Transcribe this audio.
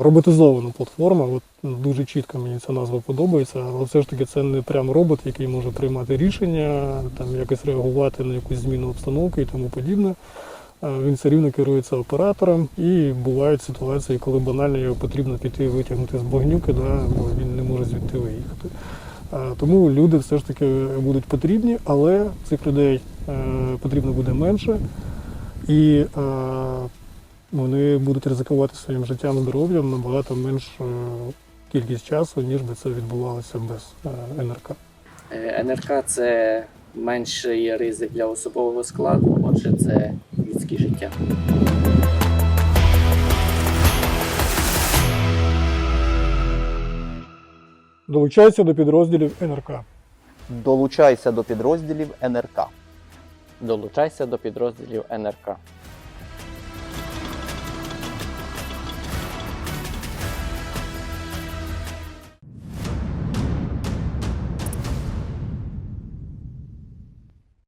Роботизована платформа, от ну, дуже чітко мені ця назва подобається, але все ж таки це не прям робот, який може приймати рішення, там якось реагувати на якусь зміну обстановки і тому подібне. Він все рівно керується оператором, і бувають ситуації, коли банально його потрібно піти витягнути з багнюки, да, бо він не може звідти виїхати. Тому люди все ж таки будуть потрібні, але цих людей е, потрібно буде менше. І е, вони будуть ризикувати своїм життям і здоров'ям набагато менш е, кількість часу, ніж би це відбувалося без е, НРК. Е, НРК це менший ризик для особового складу, отже, це людське життя. Долучайся до підрозділів НРК. Долучайся до підрозділів НРК. Долучайся до підрозділів НРК.